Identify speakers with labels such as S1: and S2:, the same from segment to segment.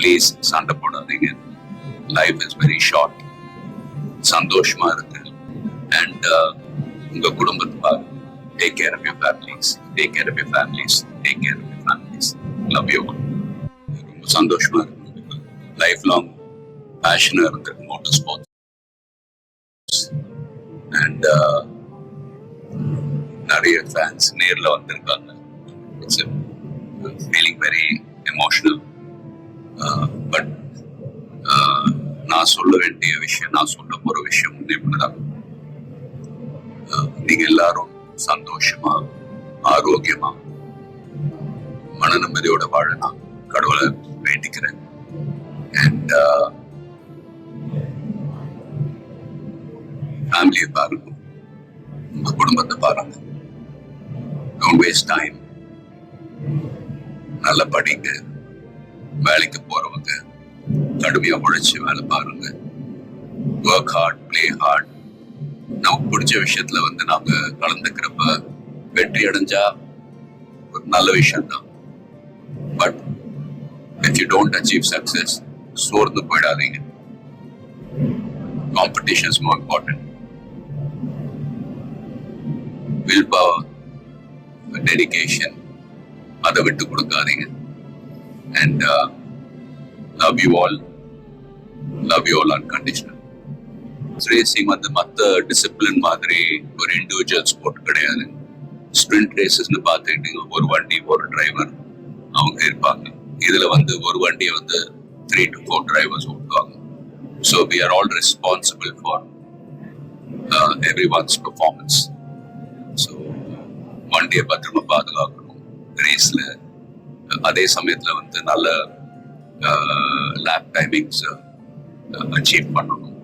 S1: Please சண்டை போடாதீங்க. Life is very short சந்தோஷமா இருக்கு அண்ட் உங்க குடும்பத்துக்காக take care of your families take care of your families take care of your families love you ரொம்ப சந்தோஷமா இருக்கு லைஃப் லாங் பேஷனா இருக்கு மோட்டர் ஸ்போர்ட்ஸ் அண்ட் நிறைய ஃபேன்ஸ் நேரில் வந்திருக்காங்க. இட்ஸ் ஃபீலிங் வெரி எமோஷனல் நான் சொல்ல வேண்டிய விஷயம் நான் சொல்ல போற விஷயம் ஒண்ணே நீங்க எல்லாரும் சந்தோஷமா ஆரோக்கியமா மன நிம்மதியோட வாழ நான் கடவுளை வேண்டிக்கிறேன். அண்ட் ஃபேமிலியை பாருங்க. உங்க குடும்பத்தை பாருங்க. டோன்ட் வேஸ்ட் டைம் நல்லா படிங்க. வேலைக்கு போறவங்க கடுமையா உழைச்சி வேலை பாருங்க. ஒர்க் ஹார்ட் ப்ளே ஹார்ட் நமக்கு பிடிச்ச விஷயத்துல வந்து நாம கலந்துக்கிறப்ப வெற்றி அடைஞ்சா ஒரு நல்ல விஷயம் தான் but if you don't achieve success சோர்ந்து போயிடாதீங்க. Competition is more important will power dedication அதை விட்டு கொடுக்காதீங்க. And love you all love you all unconditional racing வந்து மற்ற டிசிப்ளின் மாதிரி ஒரு இண்டிவிஜுவல் ஸ்போர்ட் கிடையாது ஸ்ப்ரிண்ட் ரேசஸ்னு பார்த்துக்கிட்டீங்க ஒரு வண்டி ஒரு டிரைவர் அவங்க இருப்பாங்க இதுல வந்து ஒரு வண்டியை வந்து த்ரீ டு ஃபோர் டிரைவர்ஸ் ஓட்டுவாங்க so we are all responsible for everyone's performance so வண்டியை பத்திரமா பாதுகாக்கணும் ரேஸில் அதே சமயத்தில் வந்து நல்ல லேப் டைமிங்ஸ் அச்சீவ் பண்ணணும்.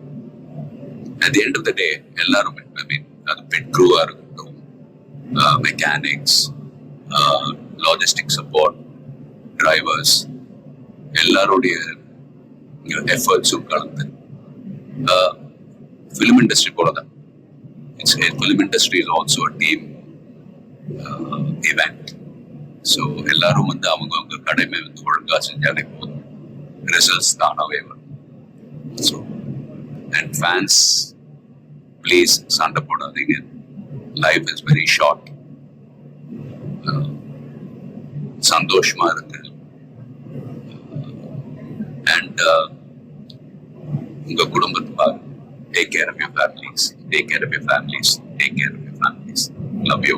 S1: At the end of the day எல்லாரும் ஐ மீன் அது பெட் க்ரூவா இருக்கட்டும் மெக்கானிக்ஸ் லாஜிஸ்டிக் சப்போர்ட் டிரைவர்ஸ் எல்லாருடைய எஃபர்ட்ஸும் கலந்து. ஃபிலிம் இண்டஸ்ட்ரி போல தான் it's film industry is also a team event so எல்லாரும் வந்து அவங்கவுங்க கடமை வந்து ஒழுங்காக செஞ்சாலே போதும். ரிசல்ட்ஸ் தானாகவே வரும். அண்ட் ஃபேன்ஸ் ப்ளீஸ் சண்டை போடாதீங்க. லைஃப் இஸ் வெரி ஷார்ட் சந்தோஷமா இருக்கு அண்ட் உங்க குடும்பத்தை take care of your families take care of your families take care of your families love you